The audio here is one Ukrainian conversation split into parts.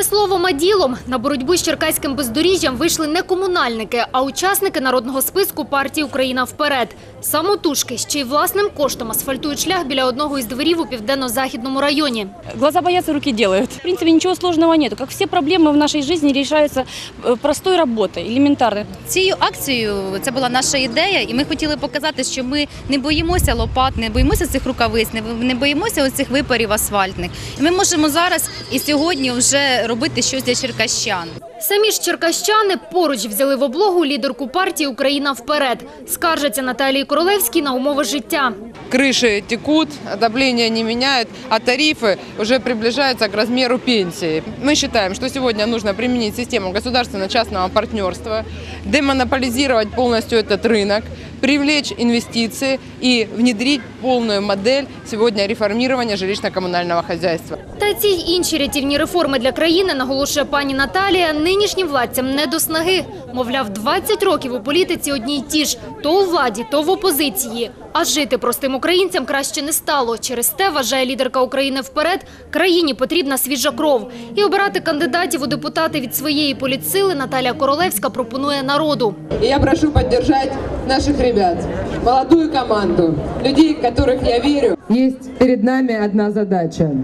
Не словом, а ділом. На боротьбу з черкаським бездоріжжям вийшли не комунальники, а учасники народного списку партії «Україна вперед». Самотужки ще й власним коштом асфальтують шлях біля одного із дворів у південно-західному районі. Глаза боятся, руки делают. В принципе, ничего сложного нету. Как все проблемы в нашей жизни решаются э, простой работой, элементарной. Цією акцією це була наша ідея, і ми хотіли показати, що ми не боїмося лопат, не боїмося цих рукавиць, не не боїмося оцих випарів асфальтних. І ми можемо зараз і сьогодні вже робити щось для черкащан. Самі ж черкащани поруч взяли в облогу лідерку партії «Україна вперед». Скаржаться Наталії Королевській на умови життя. крыши текут, отопление не меняют, а тарифы уже приближаются к размеру пенсии. Мы считаем, что сегодня нужно применить систему государственно-частного партнерства, демонополизировать полностью этот рынок, привлечь инвестиции и внедрить полную модель сегодня реформирования жилищно-коммунального хозяйства. Та ці й інші рятівні реформи для країни, наголошує пані Наталія, нинішнім владцям не до снаги. Мовляв, 20 років у політиці одні й ті ж – то у владі, то в опозиції. А жити простим українцям краще не стало. Через те, вважає лідерка України вперед, країні потрібна свіжа кров. І обирати кандидатів у депутати від своєї політсили Наталія Королевська пропонує народу. Я прошу поддержать наших ребят, молодую команду, людей, в которых я верю. Есть перед нами одна задача –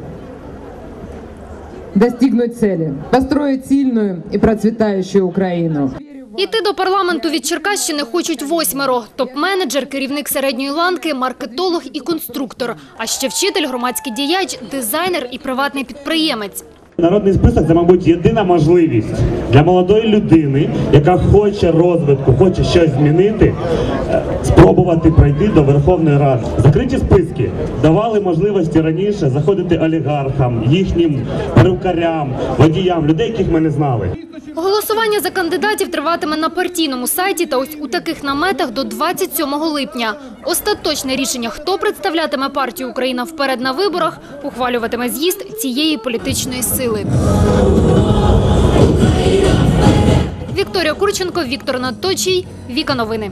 достигнуть цели, построить сильную и процветающую Украину. Іти до парламенту від Черкащини хочуть восьмеро. Топ-менеджер, керівник середньої ланки, маркетолог і конструктор. А ще вчитель, громадський діяч, дизайнер і приватний підприємець. Народний список це, мабуть, єдина можливість для молодої людини, яка хоче розвитку, хоче щось змінити, е, спробувати пройти до Верховної Ради. Закриті списки давали можливості раніше заходити олігархам, їхнім перукарям, водіям, людей, яких ми не знали. Голосування за кандидатів триватиме на партійному сайті та ось у таких наметах до 27 липня. Остаточне рішення, хто представлятиме партію «Україна вперед» на виборах, ухвалюватиме з'їзд цієї політичної сили. Вікторія Курченко, Віктор Надточій, Віка Новини.